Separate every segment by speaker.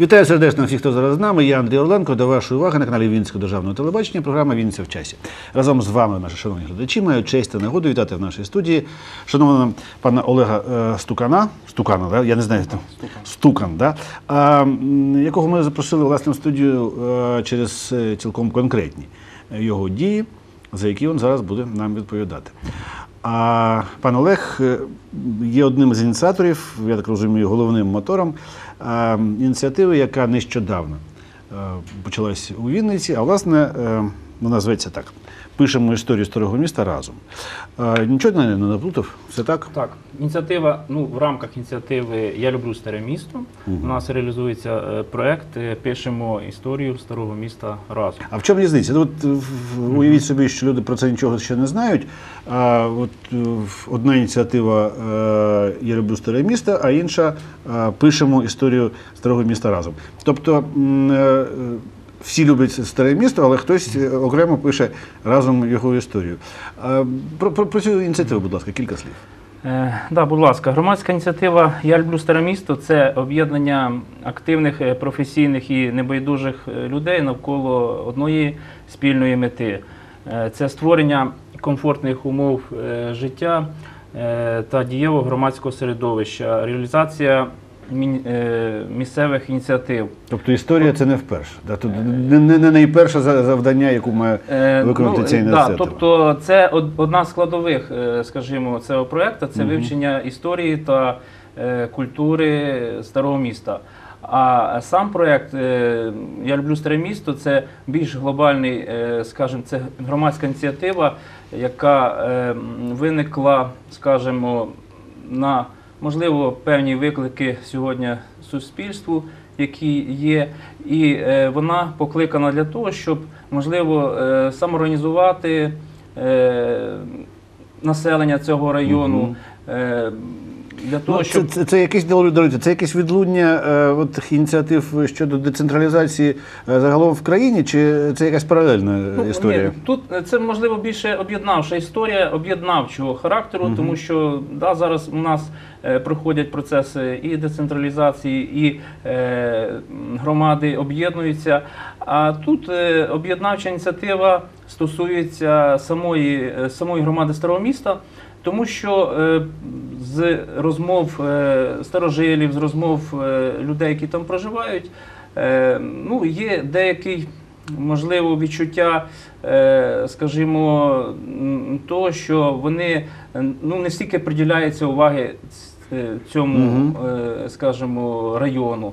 Speaker 1: Вітаю сердечно всіх, хто зараз з нами. Я Андрій Орленко. До вашої уваги на каналі Вінницького державного телебачення. Програма Вінниця в часі. Разом з вами, наші шановні глядачі, маю честь та нагоду вітати в нашій студії шановного пана Олега е, Стукана. Стукана, да? я не знаю там. Стукан, да? а, якого ми запросили власне в студію е, через е, цілком конкретні його дії, за які він зараз буде нам відповідати. А пан Олег е, є одним з ініціаторів, я так розумію, головним мотором е, ініціативи, яка нещодавно е, почалась у Вінниці, а власне вона зветься так. Пишемо історію старого міста разом. Е, Нічого не наплутав, все так?
Speaker 2: Так, ініціатива, ну в рамках ініціативи Я люблю старе місто. У нас реалізується е, проект е, Пишемо історію старого міста разом.
Speaker 1: А в чому різниця? Ну, От в- уявіть собі, що люди про це нічого ще не знають. А от е, в- одна ініціатива е, Я люблю старе місто, а інша е, пишемо історію старого міста разом. Тобто м, е, всі люблять старе місто, але хтось е, окремо пише разом його історію. Про, про, про цю ініціативу, будь ласка, кілька слів.
Speaker 2: Е, да, будь ласка, громадська ініціатива Я люблю старе місто це об'єднання активних, е, професійних і небайдужих е, людей навколо одної спільної мети. Е, Це створення комфортних умов е, життя е, та дієвого громадського середовища, реалізація е, місцевих ініціатив.
Speaker 1: Тобто історія це не вперше. Да? Тут не, не, не найперше за- завдання, яку має
Speaker 2: Е,
Speaker 1: виконати ця
Speaker 2: е, да, тобто це одна з складових, е, скажімо, цього проекту це вивчення історії та е, культури старого міста. А сам проект е, Я люблю старе місто це більш глобальний, е, скажімо, це громадська ініціатива, яка е, виникла, скажімо, на можливо певні виклики сьогодні суспільству, які є, і е, вона покликана для того, щоб можливо е, самоорганізувати е, населення цього району. Для того,
Speaker 1: Ну,
Speaker 2: щоб
Speaker 1: це, це, це якесь даруйте, це якесь відлуння е, от, ініціатив щодо децентралізації е, загалом в країні, чи це якась паралельна
Speaker 2: Ну,
Speaker 1: історія?
Speaker 2: Ні, тут е, це можливо більше об'єднавша історія об'єднавчого характеру, тому що да, зараз у нас е, проходять процеси і децентралізації, і е, громади об'єднуються. А тут е, об'єднавча ініціатива стосується самої, е, самої громади старого міста. Тому що е, з розмов е, старожилів, з розмов е, людей, які там проживають, ну, є деякий, можливо, відчуття, скажімо, того, що вони ну, не стільки приділяються уваги цьому, скажімо, району.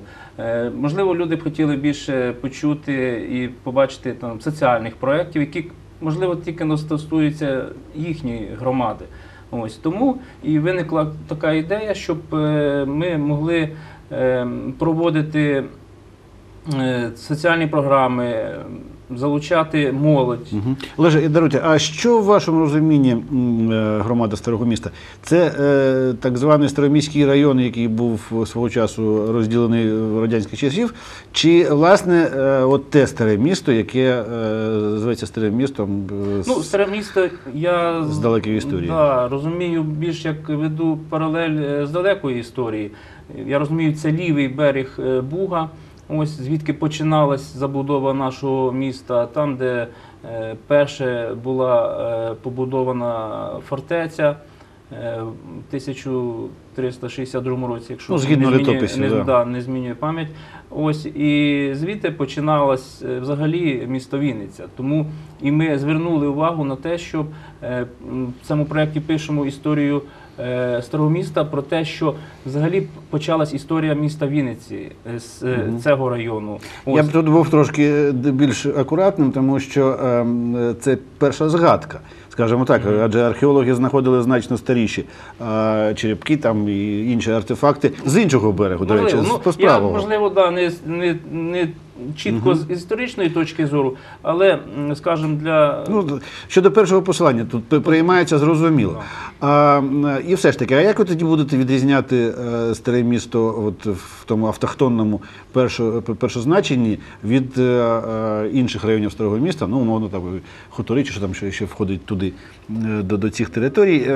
Speaker 2: Можливо, люди б хотіли більше почути і побачити там соціальних проєктів, які можливо тільки не стосуються їхньої громади. Ось тому і виникла така ідея, щоб е, ми могли е, проводити е, соціальні програми, залучати молодь.
Speaker 1: Угу. Олеже, і даруйте, а що в вашому розумінні е, громада старого міста? Це е, так званий староміський район, який був свого часу розділений в радянських часів, чи власне е, от те старе місто, яке е, зветься старим містом е,
Speaker 2: Ну, старе місто я
Speaker 1: з далекої історії.
Speaker 2: Да, розумію більш як веду паралель е, з далекої історії. Я розумію, це лівий берег е, Буга. Ось звідки починалась забудова нашого міста, там, де е, перше була е, побудована фортеця е, в 1362 році, якщо
Speaker 1: Ну, згідно
Speaker 2: не змінює- не,
Speaker 1: да.
Speaker 2: да, не змінює пам'ять. Ось і звідти починалась взагалі місто Вінниця. Тому і ми звернули увагу на те, щоб е, в цьому проєкті пишемо історію старого міста про те, що взагалі почалась історія міста Вінниці е, з е, цього району.
Speaker 1: Я б тут був трошки е, більш акуратним, тому що ем, е, це перша згадка. Скажімо так, адже археологи знаходили значно старіші е, черепки там і інші артефакти з іншого берегу, до речі,
Speaker 2: Можливо,
Speaker 1: з
Speaker 2: ну, я, можливо, да, не, не, не чітко з історичної точки зору, але, скажімо, для
Speaker 1: Ну, щодо першого посилання, тут приймається зрозуміло. А, і все ж таки, а як ви тоді будете відрізняти е, старе місто от, в тому автохтонному першо, першозначенні від е, е, інших районів старого міста, ну, умовно, так, хутори, чи що там ще, входить туди, до, до цих територій.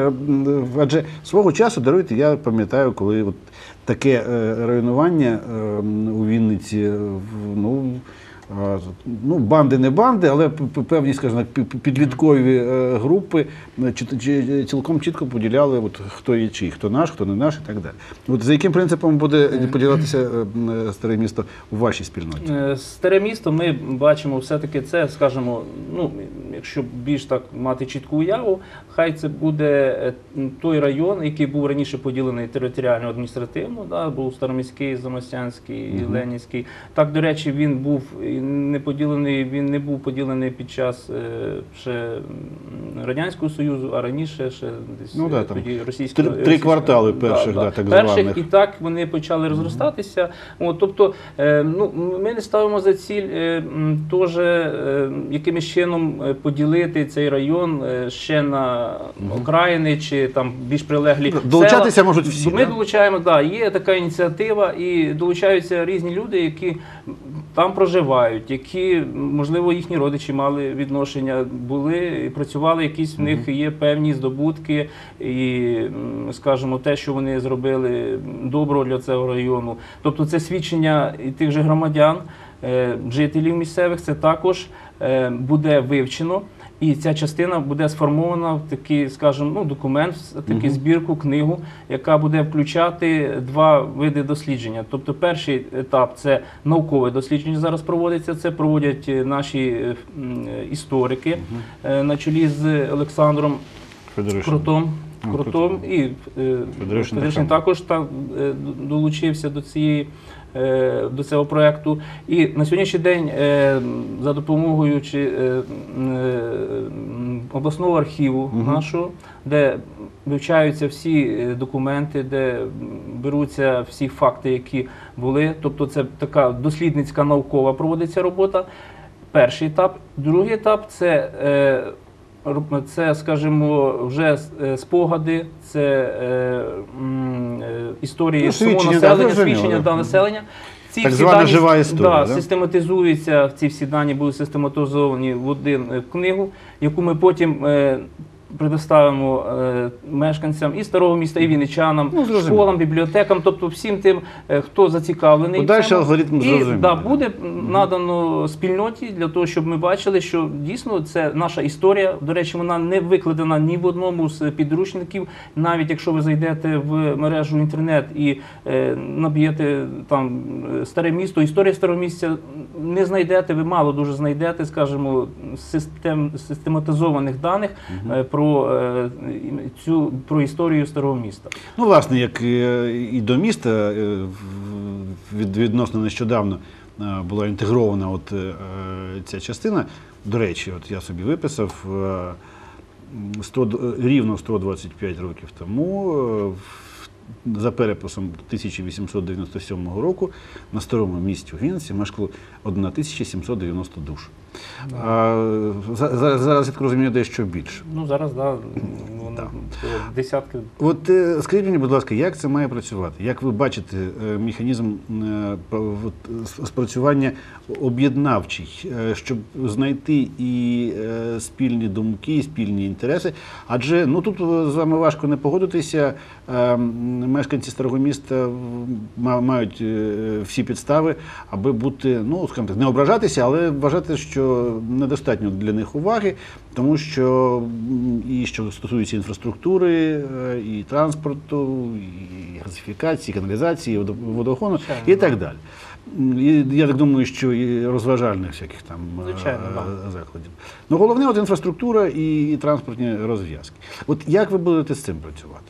Speaker 1: Адже свого часу, даруйте, я пам'ятаю, коли от таке е, районування е, у Вінниці, е, ну, ну, банди не банди, але певні, скажімо підліткові групи цілком чітко поділяли, от, хто є чий, хто наш, хто не наш і так далі. От за яким принципом буде поділятися старе місто у вашій спільноті?
Speaker 2: Старе місто ми бачимо все-таки це, скажімо, ну, якщо більш так мати чітку уяву, хай це буде е, той район, який був раніше поділений територіально адміністративно, да, був Староміський, Замостянський, Ленінський. Так, до речі, він був не поділений, він не був поділений під час е, ще Радянського Союзу, а раніше ще десь
Speaker 1: Ну, да,
Speaker 2: е,
Speaker 1: там
Speaker 2: тоді російського.
Speaker 1: три- три квартали перших, да, так
Speaker 2: перших,
Speaker 1: званих.
Speaker 2: і так вони почали розростатися. От, тобто, ну, ми не ставимо за ціль теж якимось чином поділити цей район ще на окраїни чи там більш прилеглі.
Speaker 1: Долучатися
Speaker 2: села.
Speaker 1: можуть всі,
Speaker 2: Ми
Speaker 1: да?
Speaker 2: долучаємо, да, є така ініціатива, і долучаються різні люди, які там проживають, які, можливо, їхні родичі мали відношення, були і працювали, якісь в них є певні здобутки, і, скажімо, те, що вони зробили добро для цього району. Тобто це свідчення і тих же громадян, е, жителів місцевих, це також е, буде вивчено. І ця частина буде сформована в такий, скажімо, ну, документ, такий збірку, книгу, яка буде включати два види дослідження. Тобто, перший етап це наукове дослідження. Зараз проводиться. Це проводять е, наші е, е, історики на чолі з Олександром
Speaker 1: Федоришин.
Speaker 2: Крутом. Крутом і
Speaker 1: Федоришин
Speaker 2: Федоришин також так, долучився до цієї. Е, До цього проекту, і на сьогоднішній день е, за допомогою чи, е, обласного архіву нашого, де вивчаються всі документи, де беруться всі факти, які були. Тобто, це така дослідницька наукова проводиться робота. Перший етап. Другий етап це, це скажімо, вже е, спогади, це е, е, історії
Speaker 1: Ну,
Speaker 2: самого населення,
Speaker 1: да,
Speaker 2: свідчення
Speaker 1: да.
Speaker 2: населення. Ці
Speaker 1: Так
Speaker 2: всі
Speaker 1: звана
Speaker 2: дані,
Speaker 1: жива історія,
Speaker 2: Да,
Speaker 1: да?
Speaker 2: систематизуються, ці всі дані будуть систематизовані в один в книгу, яку ми потім предоставимо е, мешканцям і старого міста, і вінничанам,
Speaker 1: Ну, зрозуміло.
Speaker 2: школам, бібліотекам, тобто всім тим, е, хто зацікавлений. в
Speaker 1: Подальший
Speaker 2: цьому.
Speaker 1: алгоритм
Speaker 2: і
Speaker 1: зрозумілий,
Speaker 2: да, буде надано спільноті для того, щоб ми бачили, що дійсно це наша історія. До речі, вона не викладена ні в одному з підручників. Навіть якщо ви зайдете в мережу інтернет і е, наб'єте там е, старе місто, історія старого місця не знайдете, ви мало дуже знайдете, скажімо, систем, систематизованих даних е, про е, цю про історію старого міста.
Speaker 1: Ну, власне, як е, і до міста е, відносно нещодавно була інтегрована от, ця частина. До речі, от я собі виписав е, 100, рівно 125 років тому. За переписом 1897 року на старому місті у Вінниці мешкало 1790 душ. А, за- за- зараз, я так розумію, дещо більше.
Speaker 2: Ну зараз да, е, десятки
Speaker 1: От е, скажіть мені, будь ласка, як це має працювати? Як ви бачите е, механізм е, спрацювання об'єднавчий, щоб знайти і спільні думки, і спільні інтереси? Адже ну тут з вами важко не погодитися. Мешканці старого міста ма- мають всі підстави, аби бути, ну скажімо так, не ображатися, але вважати, що недостатньо для них уваги, тому що і що стосується інфраструктури, е, і транспорту, і газифікації, і каналізації, і водо- і так далі. І я так думаю, що і розважальних всяких там е,
Speaker 2: Звичайно,
Speaker 1: закладів. Ну головне от інфраструктура і, і транспортні розв'язки. От як ви будете з цим працювати?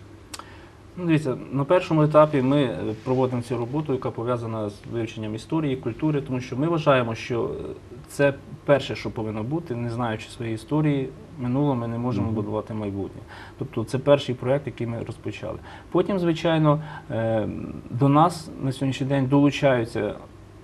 Speaker 2: Ну, дивіться, на першому етапі ми е, проводимо цю роботу, яка пов'язана з вивченням історії, культури, тому що ми вважаємо, що е, це перше, що повинно бути, не знаючи своєї історії минулого, ми не можемо будувати майбутнє. Тобто це перший проєкт, який ми розпочали. Потім, звичайно, е, до нас на сьогоднішній день долучаються.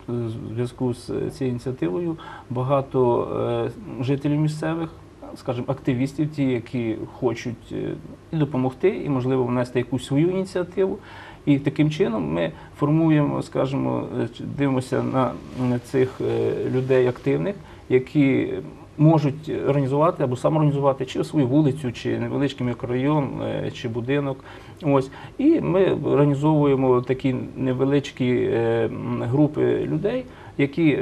Speaker 2: В зв'язку з цією ініціативою багато жителів місцевих, скажімо, активістів, ті, які хочуть е, і допомогти, і можливо внести якусь свою ініціативу. І таким чином ми формуємо, скажімо, е, дивимося на, цих е, людей активних, які можуть організувати або самоорганізувати чи свою вулицю, чи невеличкий мікрорайон, чи будинок. Ось і ми організовуємо такі невеличкі групи людей, які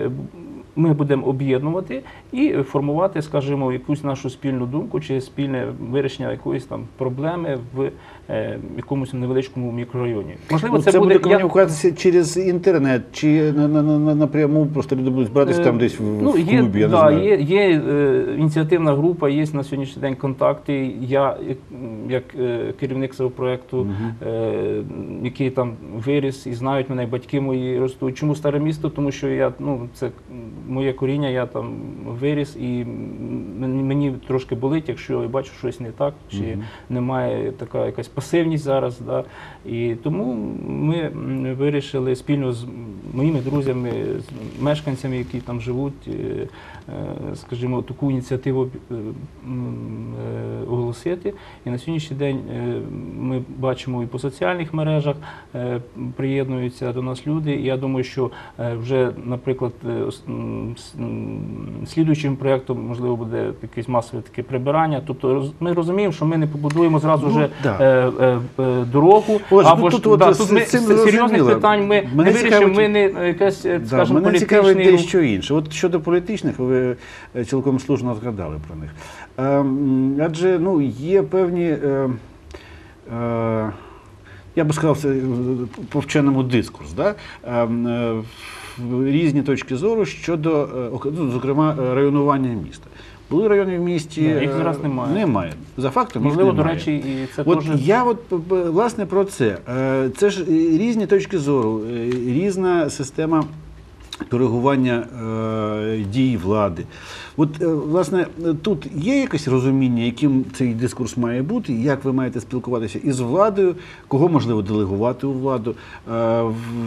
Speaker 2: ми будемо об'єднувати і формувати, скажімо, якусь нашу спільну думку чи спільне вирішення якоїсь там проблеми в е, якомусь невеличкому мікрорайоні. Можливо,
Speaker 1: Ну,
Speaker 2: це,
Speaker 1: це буде
Speaker 2: як-
Speaker 1: комунікуватися через інтернет, чи на, на, на, напряму просто люди будуть збиратися
Speaker 2: Е,
Speaker 1: там десь в,
Speaker 2: ну,
Speaker 1: в
Speaker 2: є,
Speaker 1: я не
Speaker 2: да,
Speaker 1: знаю.
Speaker 2: Є, є е, ініціативна група, є на сьогоднішній день контакти. Я, як, як е, керівник цього проєкту, е, який там виріс і знають мене, батьки мої ростуть. Чому старе місто? Тому що я ну це моє коріння, я там виріс, і мені, трошки болить, якщо я бачу щось не так, чи немає така якась пасивність зараз. Да? І тому ми вирішили спільно з моїми друзями, з мешканцями, які там живуть, е, е, скажімо, таку ініціативу е, оголосити. І на сьогоднішній день ми бачимо і по соціальних мережах приєднуються до нас люди. І я думаю, що вже, наприклад, слідуючим проєктом можливо буде якесь масове таке прибирання. Тобто ми розуміємо, що ми не побудуємо зразу
Speaker 1: Ну,
Speaker 2: вже
Speaker 1: да.
Speaker 2: е, е, е, дорогу.
Speaker 1: Ось,
Speaker 2: або ж
Speaker 1: тут
Speaker 2: да, тут ми серйозних питань ми
Speaker 1: Мене
Speaker 2: не вирішимо. Ми не е, якась, е,
Speaker 1: Да,
Speaker 2: скажімо,
Speaker 1: мене цікавить дещо інше. От щодо політичних, ви е, цілком слушно згадали про них. Ем, адже ну, є певні. Е, е, я би сказав, це е, по вченому дискурс, да? Різні точки зору щодо, е, ну, зокрема, е, районування міста. Були райони в місті.
Speaker 2: Да, їх
Speaker 1: е,
Speaker 2: зараз немає.
Speaker 1: Немає. За фактом, їх
Speaker 2: Можливо, до речі, і це
Speaker 1: От
Speaker 2: теж
Speaker 1: я от власне про це. Це ж різні точки зору, різна система коригування е, дій влади. От, е, власне, тут є якесь розуміння, яким цей дискурс має бути, як ви маєте спілкуватися із владою, кого можливо делегувати у владу, е,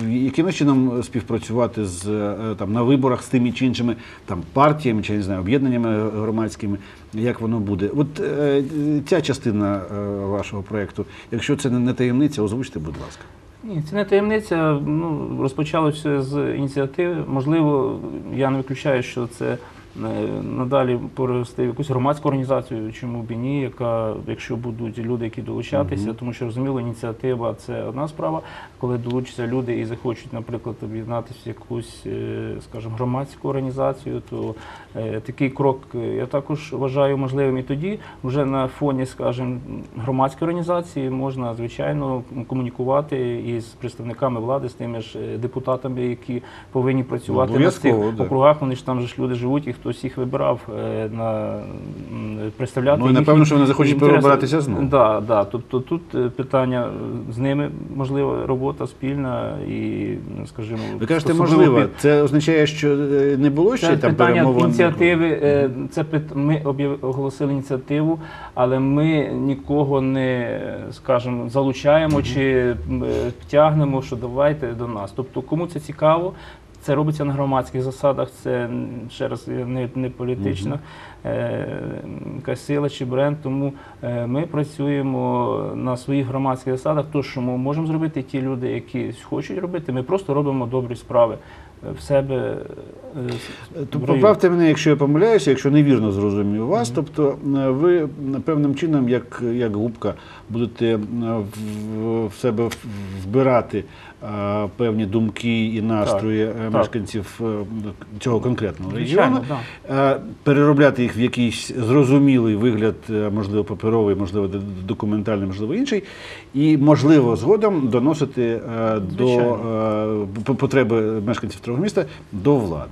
Speaker 1: яким чином співпрацювати з е, там на виборах з тими чи іншими там партіями чи не знаю, об'єднаннями громадськими, як воно буде. От е, ця частина е, вашого проєкту, якщо це не таємниця, озвучте, будь ласка.
Speaker 2: Ні, це не таємниця. Ну, розпочалося з ініціативи. Можливо, я не виключаю, що це надалі переросте в якусь громадську організацію, чому б і ні, яка, якщо будуть люди, які долучатися, тому що розуміло, ініціатива це одна справа. Коли долучаться люди і захочуть, наприклад, об'єднатися в якусь, е, скажімо, громадську організацію, то е, такий крок е, я також вважаю можливим. І тоді вже на фоні, скажімо, громадської організації можна звичайно комунікувати із представниками влади, з тими ж е, депутатами, які повинні працювати на цих округах. Вони ж там же ж люди живуть, і хтось їх вибирав е, на представляти.
Speaker 1: Ну, і напевно, що вони захочуть переобиратися знову.
Speaker 2: Да, да. Тобто тут е, питання е, з ними можливо робота спільна і, скажімо,
Speaker 1: Ви кажете, можливо,
Speaker 2: під-
Speaker 1: це означає, що не було ще
Speaker 2: це
Speaker 1: там
Speaker 2: питання
Speaker 1: перемовин?
Speaker 2: ініціативи. Це пит- ми оголосили ініціативу, але ми нікого не скажімо, залучаємо чи м, е, втягнемо, що давайте до нас. Тобто, кому це цікаво. Це робиться на громадських засадах, це ще раз е, не, не політична е, якась сила чи бренд. Тому е, ми працюємо на своїх громадських засадах. То, що ми можемо зробити, ті люди, які хочуть робити, ми просто робимо добрі справи е, в себе. Е,
Speaker 1: То поправте мене, якщо я помиляюся, якщо невірно зрозумів вас. Тобто е, ви е, певним чином, як, як губка, будете в, себе вбирати певні думки і настрої
Speaker 2: так.
Speaker 1: мешканців е, цього конкретного регіону, е, переробляти їх в якийсь зрозумілий вигляд, можливо, паперовий, можливо, документальний, можливо, інший, і можливо згодом доносити до
Speaker 2: Звичайно.
Speaker 1: е, потреби мешканців того міста до влади.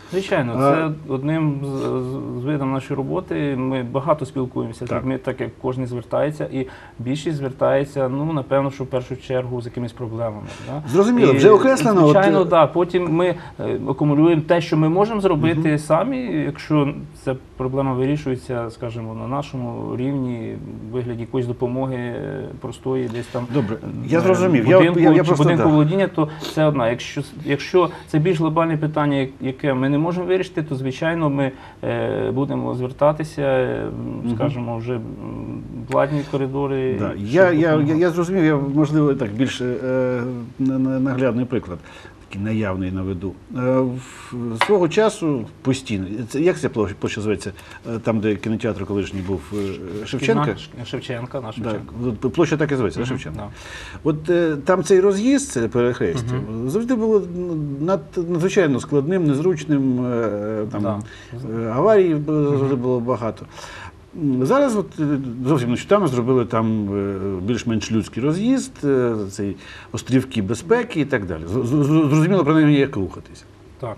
Speaker 2: Звичайно, це одним з, з- з видом нашої роботи. Ми багато спілкуємося з людьми, так як кожен звертається, і більшість звертається, ну напевно, що в першу чергу з якимись проблемами. Да?
Speaker 1: Зрозуміло,
Speaker 2: І,
Speaker 1: вже окреслено, от,
Speaker 2: Звичайно,
Speaker 1: е,
Speaker 2: да. Потім ми е, акумулюємо те, що ми можемо зробити самі, якщо ця проблема вирішується, скажімо, на нашому рівні, в вигляді якоїсь допомоги е, простої, десь там
Speaker 1: Добре, я
Speaker 2: е,
Speaker 1: зрозумів.
Speaker 2: Будинку,
Speaker 1: я- я
Speaker 2: чи
Speaker 1: просто,
Speaker 2: будинку
Speaker 1: да.
Speaker 2: володіння, то це одна. Якщо, якщо це більш глобальне питання, як- яке ми не можемо вирішити, то звичайно ми е, будемо звертатися, е, скажімо, вже владні коридори.
Speaker 1: Да. Я, я, я, я зрозумів, я можливо так більш е, на- на- наглядний приклад. Такий наявний на виду. Е, Свого часу постійно. Як ця площа, зветься? Е, Там, де кінотеатр колишній був е, Шевченка?
Speaker 2: Шевченка, на Шевченка.
Speaker 1: Да, площа так і зветься, да,
Speaker 2: Мгм,
Speaker 1: Шевченка.
Speaker 2: да.
Speaker 1: От там цей роз'їзд, це перехрестя, завжди було ну, над, надзвичайно складним, незручним. Там, е, Аварій завжди було багато. Зараз от, е, зовсім нещодавно зробили там е, більш-менш людський роз'їзд, е, цей острівки безпеки і так далі. Зрозуміло, принаймні, як рухатися.
Speaker 2: Так,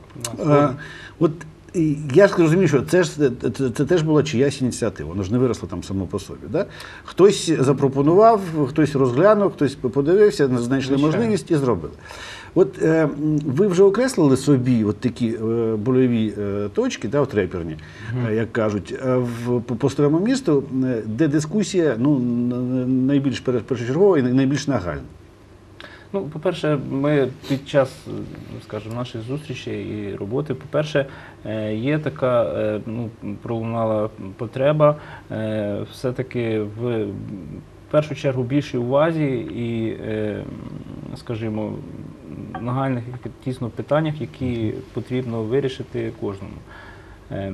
Speaker 1: От я ж розумію, що це ж це, це теж була чиясь ініціатива. Воно ж не виросло там само по собі. Да? Хтось запропонував, хтось розглянув, хтось подивився, знайшли
Speaker 2: Звичайно.
Speaker 1: можливість і зробили. От е, ви вже окреслили собі от такі е, больові е, точки, да, от реперні, е, як кажуть, е, в, по, старому місту, е, де дискусія ну, найбільш першочергова і найбільш нагальна.
Speaker 2: Ну, по-перше, ми під час, скажімо, наших зустрічей і роботи, по-перше, є така ну, пролунала потреба все-таки в першу чергу більшій увазі і, е, скажімо, нагальних тісно питаннях, які потрібно вирішити кожному. Е,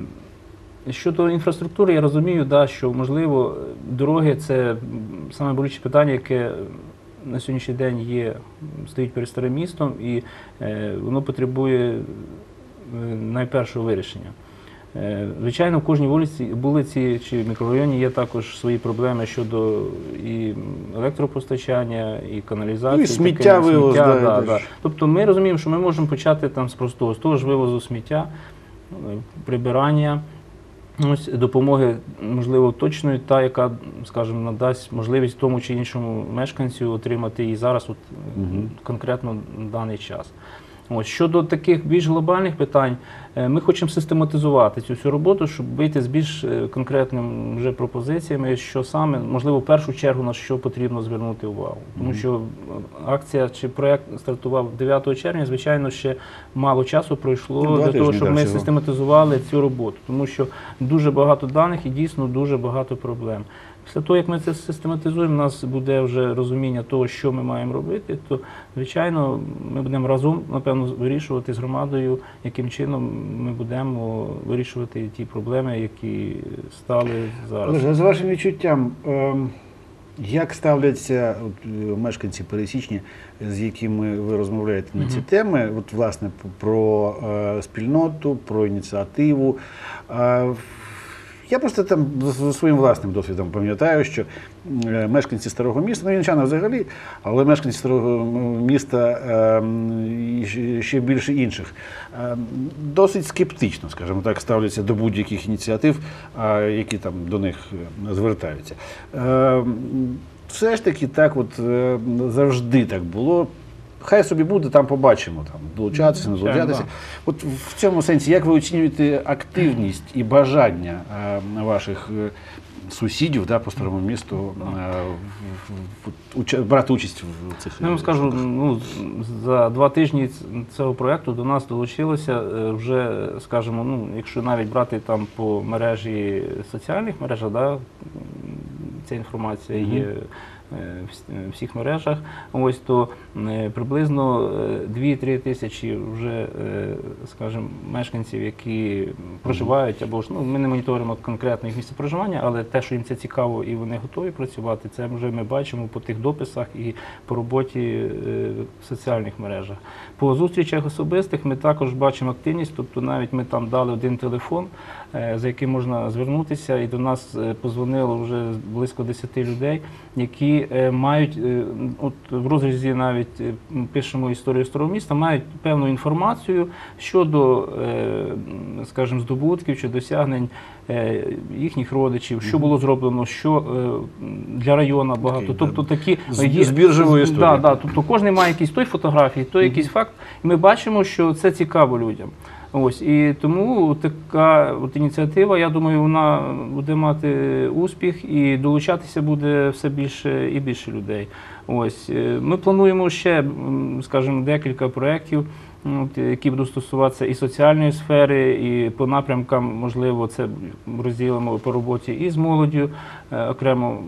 Speaker 2: Щодо інфраструктури, я розумію, да, що можливо дороги це саме болюче питання, яке на сьогоднішній день є, стоїть перед старим містом, і е, воно потребує найпершого вирішення. Е, Звичайно, в кожній вулиці, вулиці чи мікрорайоні є також свої проблеми щодо і електропостачання, і каналізації.
Speaker 1: Ну, і
Speaker 2: таке,
Speaker 1: вивоз,
Speaker 2: сміття,
Speaker 1: да,
Speaker 2: да,
Speaker 1: і
Speaker 2: да.
Speaker 1: теж.
Speaker 2: Тобто ми розуміємо, що ми можемо почати там з простого, з того ж вивозу сміття, е, прибирання. Ось допомоги, можливо, точної, та, яка, скажімо, надасть можливість тому чи іншому мешканцю отримати її зараз, от, конкретно на даний час. Ось щодо таких більш глобальних питань, е, ми хочемо систематизувати цю всю роботу, щоб вийти з більш е, конкретними вже пропозиціями, що саме, можливо, в першу чергу на що потрібно звернути увагу. Тому що е, акція чи проект стартував 9 червня, звичайно, ще мало часу пройшло
Speaker 1: Ну,
Speaker 2: для того, щоб ми систематизували цю роботу, тому що дуже багато даних і дійсно дуже багато проблем. Після того, як ми це систематизуємо, у нас буде вже розуміння того, що ми маємо робити, то звичайно ми будемо разом, напевно, вирішувати з громадою, яким чином ми будемо вирішувати ті проблеми, які стали зараз.
Speaker 1: Олеже, за вашим відчуттям, ем, як ставляться от, е, мешканці пересічні, з якими ви розмовляєте на ці теми, от, власне, про е, спільноту, про ініціативу? Е, я просто там за- своїм власним досвідом пам'ятаю, що е, мешканці старого міста, ну вінчани взагалі, але мешканці старого міста ем, ще- більше інших, ем, досить скептично, скажімо так, ставляться до будь-яких ініціатив, які там до них е, звертаються. Ем, Все ж таки, так от е, завжди так було. Хай собі буде, там побачимо, там долучатися, не долучатися. От в цьому сенсі, як ви оцінюєте активність і бажання е, ваших е, сусідів да, по старому місту е, брати участь в цих
Speaker 2: Ну, Я вам скажу, ну, за два тижні цього проєкту до нас долучилося вже, скажімо, ну, якщо навіть брати там по мережі соціальних мережах, да, ця інформація є в с- в всіх мережах, ось то е, приблизно е, 2-3 тисячі вже, е, скажімо, мешканців, які проживають, або ж ну, ми не моніторимо конкретно їх місце проживання, але те, що їм це цікаво і вони готові працювати, це вже ми бачимо по тих дописах і по роботі е, в соціальних мережах. По зустрічах особистих ми також бачимо активність, тобто навіть ми там дали один телефон, е, за яким можна звернутися, і до нас е, позвонило вже близько 10 людей, які е, мають, е, от в розрізі навіть е, пишемо історію старого міста, мають певну інформацію щодо, е, скажімо, здобутків чи досягнень е, їхніх родичів, що було зроблено, що е, для району багато.
Speaker 1: Такий,
Speaker 2: Тобто такі
Speaker 1: З-
Speaker 2: є-
Speaker 1: збір живої історії.
Speaker 2: Да, да, тобто кожен має якісь той фотографії, той якийсь факт. І ми бачимо, що це цікаво людям. Ось і тому така от ініціатива, я думаю, вона буде мати успіх і долучатися буде все більше і більше людей. Ось е, ми плануємо ще, скажімо, декілька проєктів. М, от, які будуть стосуватися і соціальної сфери, і по напрямкам, можливо, це розділимо по роботі і з молоддю, е, окремо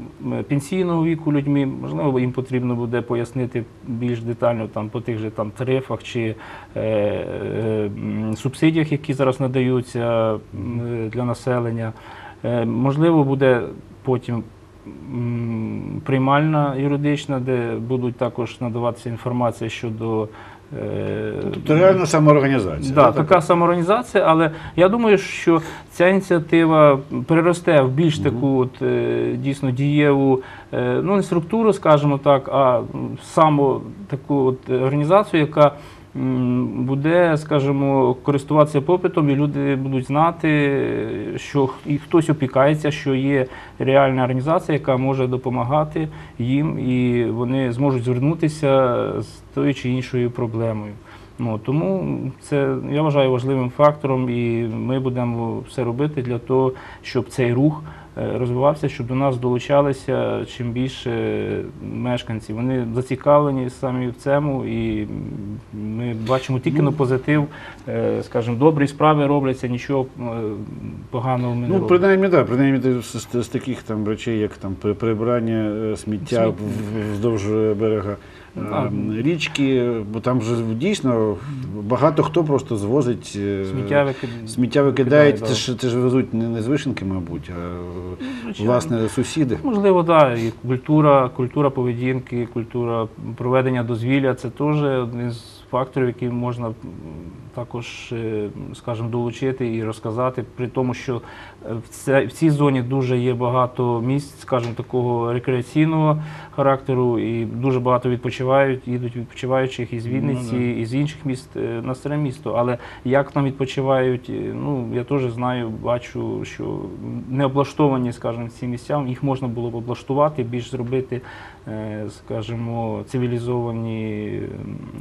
Speaker 2: пенсійного віку людьми. Можливо, їм потрібно буде пояснити більш детально там по тих же там тарифах чи е, е, субсидіях, які зараз надаються е, для населення. Е, Можливо, буде потім приймальна юридична, де будуть також надаватися інформація щодо. Е,
Speaker 1: Тобто реальна самоорганізація.
Speaker 2: Да,
Speaker 1: так,
Speaker 2: така самоорганізація, але я думаю, що ця ініціатива переросте в більш таку от, е, дійсно дієву, е, ну не структуру, скажімо так, а саму таку от організацію, яка буде, скажімо, користуватися попитом, і люди будуть знати, що і хтось опікається, що є реальна організація, яка може допомагати їм, і вони зможуть звернутися з тою чи іншою проблемою. Ну, тому це я вважаю важливим фактором, і ми будемо все робити для того, щоб цей рух розвивався, щоб до нас долучалися чим більше мешканців. Вони зацікавлені самі в цьому, і ми бачимо тільки на позитив, е, скажімо, добрі справи робляться, нічого е, поганого ми не
Speaker 1: Ну,
Speaker 2: робимо.
Speaker 1: принаймні, так, принаймні з, з, таких там речей, як там при- прибирання е, сміття вздовж берега е. Річки, бо там же дійсно багато хто просто звозить е,
Speaker 2: Сміття викид-
Speaker 1: сміття викидають,
Speaker 2: да.
Speaker 1: це ж це ж везуть не, не з вишенки, мабуть, а
Speaker 2: звичайно.
Speaker 1: власне сусіди.
Speaker 2: Можливо, так. І культура, культура поведінки, культура проведення дозвілля це теж один з факторів, який можна також, е, скажімо, долучити і розказати. При тому, що е, в цій зоні дуже є багато місць, скажімо, такого рекреаційного характеру, і дуже багато відпочивають, їдуть відпочиваючих із Вінниці,
Speaker 1: Ну, да.
Speaker 2: і з інших міст е, на старе місто. Але як там відпочивають, ну я теж знаю, бачу, що не облаштовані, скажімо, ці місця. Їх можна було б облаштувати, більш зробити, скажімо, цивілізовані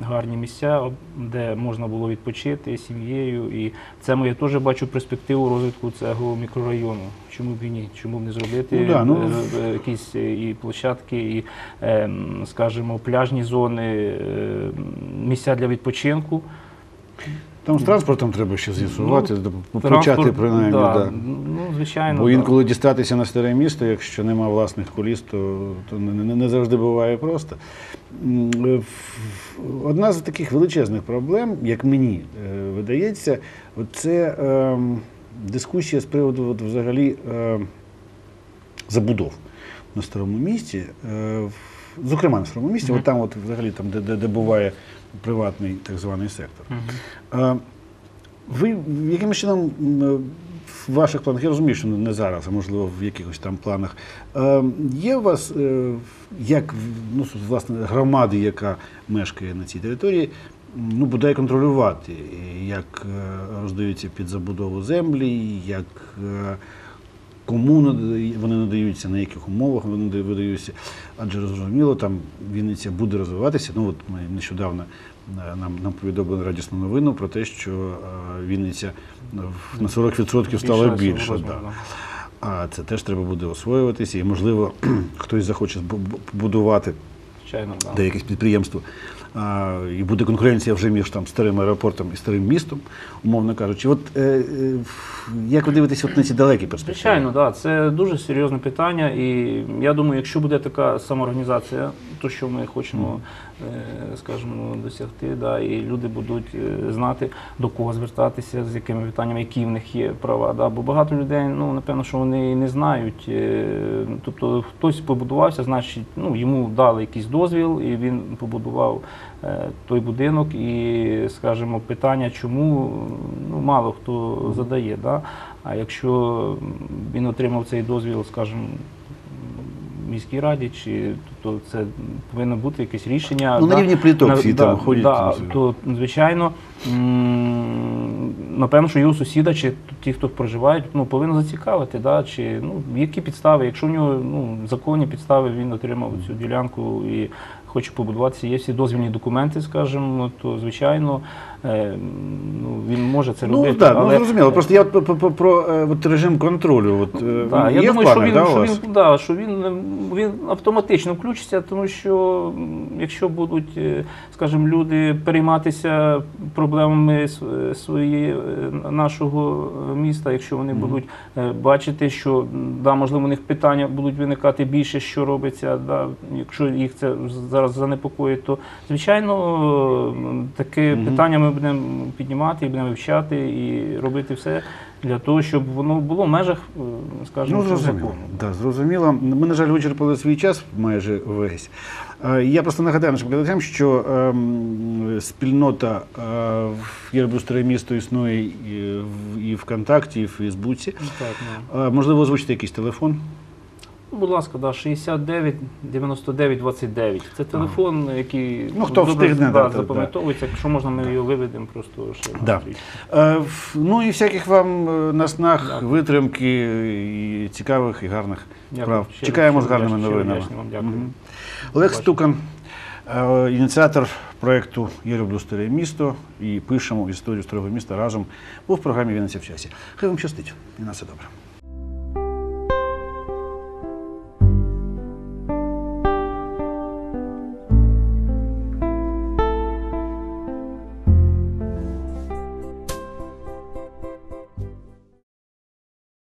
Speaker 2: гарні місця, де можна було відпочити з сім'єю. І це моя теж бачу перспективу розвитку цього мікрорайону. Чому б і ні? Чому б не зробити
Speaker 1: Ну да, ну,
Speaker 2: е, е, якісь е, і площадки, і, е, скажімо, пляжні зони, місця для відпочинку.
Speaker 1: Там з транспортом треба ще з'ясувати, почати
Speaker 2: Ну, Транспорт,
Speaker 1: принаймні.
Speaker 2: да,
Speaker 1: Да.
Speaker 2: Ну, звичайно.
Speaker 1: Бо
Speaker 2: да.
Speaker 1: інколи дістатися на старе місто, якщо нема власних коліс, то, то не, завжди буває просто. Е, Одна з таких величезних проблем, як мені е, видається, це е, дискусія з приводу от, взагалі е, забудов на старому місті. Е, зокрема, на старому місті, от там, от, взагалі, там, де, де, де буває приватний так званий сектор. Ви якимось чином в ваших планах, я розумію, що не зараз, а можливо в якихось там планах. е, Є у вас, е, як ну, власне, громади, яка мешкає на цій території, ну, бодай контролювати, як е, роздаються під забудову землі, як е, кому вони надаються, на яких умовах вони видаються. Адже зрозуміло, там Вінниця буде розвиватися. Ну от ми нещодавно е, нам, нам повідомили радісну новину про те, що е, Вінниця на 40% стала
Speaker 2: Більше
Speaker 1: більше. да. А це теж треба буде освоюватися, і можливо хтось захоче збу- бу- побудувати
Speaker 2: да.
Speaker 1: деяких підприємство. І буде конкуренція вже між там старим аеропортом і старим містом, умовно кажучи. От е, е, як ви дивитеся от на ці далекі перспективи?
Speaker 2: Звичайно, да, це дуже серйозне питання. І я думаю, якщо буде така самоорганізація, то що ми хочемо, е, скажімо, досягти, да, і люди будуть знати, до кого звертатися, з якими питаннями, які в них є права. Да. Бо багато людей, ну напевно, що вони не знають. Тобто хтось побудувався, значить, ну йому дали якийсь дозвіл, і він побудував той будинок. І, скажімо, питання, чому ну мало хто задає. Да. А якщо він отримав цей дозвіл, скажімо, в міській раді, чи то це повинно бути якесь рішення.
Speaker 1: Ну, на
Speaker 2: да,
Speaker 1: рівні пліток
Speaker 2: на-
Speaker 1: всі
Speaker 2: да,
Speaker 1: там ходять,
Speaker 2: Да,
Speaker 1: там
Speaker 2: то, звичайно, напевно, що його сусіда, чи ті, хто проживають, ну, повинно зацікавити, да, чи ну, які підстави, якщо в нього ну, законні підстави, він отримав цю ділянку і хоче побудуватися, є всі дозвільні документи, скажімо, то звичайно е, ну, він може це
Speaker 1: Ну
Speaker 2: робити.
Speaker 1: так, ну зрозуміло. Просто я по- по- про е, от режим контролю. От, е,
Speaker 2: Да, я думаю, що він,
Speaker 1: да,
Speaker 2: що, він, да, що він, е, він автоматично включиться, тому що якщо будуть, скажімо, люди перейматися проблемами св- своєї нашого міста, якщо вони будуть е, бачити, що да, можливо, у них питання будуть виникати більше, що робиться, да, якщо їх це зараз занепокоїть, то звичайно м, таке питання ми будемо піднімати і будемо вивчати і робити все для того, щоб воно було в межах, е, скажімо,
Speaker 1: Ну, зрозуміло. Да, зрозуміло. Ми, на жаль, вичерпали свій час майже весь. Е, Я просто нагадаю нашим глядачам, що ем, спільнота е, в «Я люблю старе місто існує і в ВКонтакті, і в Фейсбуці.
Speaker 2: Так, ну.
Speaker 1: Е, Можливо, озвучити якийсь телефон.
Speaker 2: Ну, Будь ласка, да, 69 99 29. Це телефон, який
Speaker 1: Ну, хто
Speaker 2: добре,
Speaker 1: встигне,
Speaker 2: да,
Speaker 1: да,
Speaker 2: запам'ятовується. Якщо можна, ми його виведемо просто ще на
Speaker 1: Да. Е, в- Ну і всяких вам е, наснаг, витримки, і цікавих і гарних
Speaker 2: Дякую.
Speaker 1: справ.
Speaker 2: Щиро-
Speaker 1: Чекаємо з
Speaker 2: щиро
Speaker 1: гарними
Speaker 2: вдячний, щиро
Speaker 1: новинами.
Speaker 2: вдячний вам, дякую.
Speaker 1: Мгм. Олег Стукан, е, ініціатор проєкту Я люблю старе місто і пишемо історію старого міста разом. Був в програмі Вінниця в часі. Хай вам щастить і на все добре.